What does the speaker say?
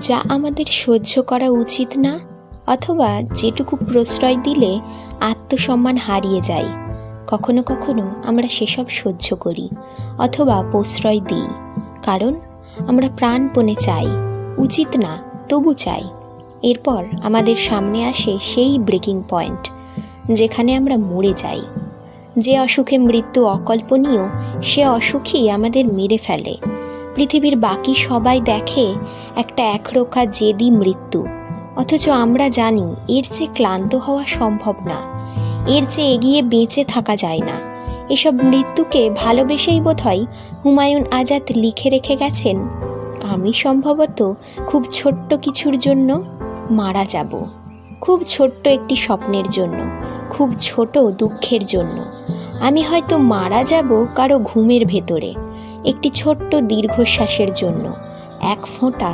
যা আমাদের সহ্য করা উচিত না, অথবা যেটুকু প্রশ্রয় দিলে আত্মসম্মান হারিয়ে যায়। কখনো কখনো আমরা সেসব সহ্য করি, অথবা প্রশ্রয় দিই। কারণ আমরা প্রাণপণে চাই, উচিত না, তবু চাই। এরপর আমাদের সামনে আসে সেই ব্রেকিং পয়েন্ট, যেখানে আমরা মরে যাই। যে অসুখে মৃত্যু অকল্পনীয়, সে অসুখই আমাদের মেরে ফেলে। পৃথিবীর বাকি সবাই দেখে একটা একরোখা জেদি মৃত্যু। অথচ আমরা জানি এর চেয়ে ক্লান্ত হওয়া সম্ভব না। এর চেয়ে এগিয়ে বেঁচে থাকা যায় না। এসব মৃত্যুকে ভালোবেসেই বোধহয় হুমায়ুন আজাদ লিখে রেখে গেছেন, আমি সম্ভবত খুব ছোট্ট কিছুর জন্য মারা যাব। খুব ছোট্ট একটি স্বপ্নের জন্য, খুব ছোট দুঃখের জন্য। আমি হয়তো মারা যাব কারও ঘুমের ভেতরে। একটি ছোট্ট দীর্ঘশ্বাসের জন্য। এক ফোঁটা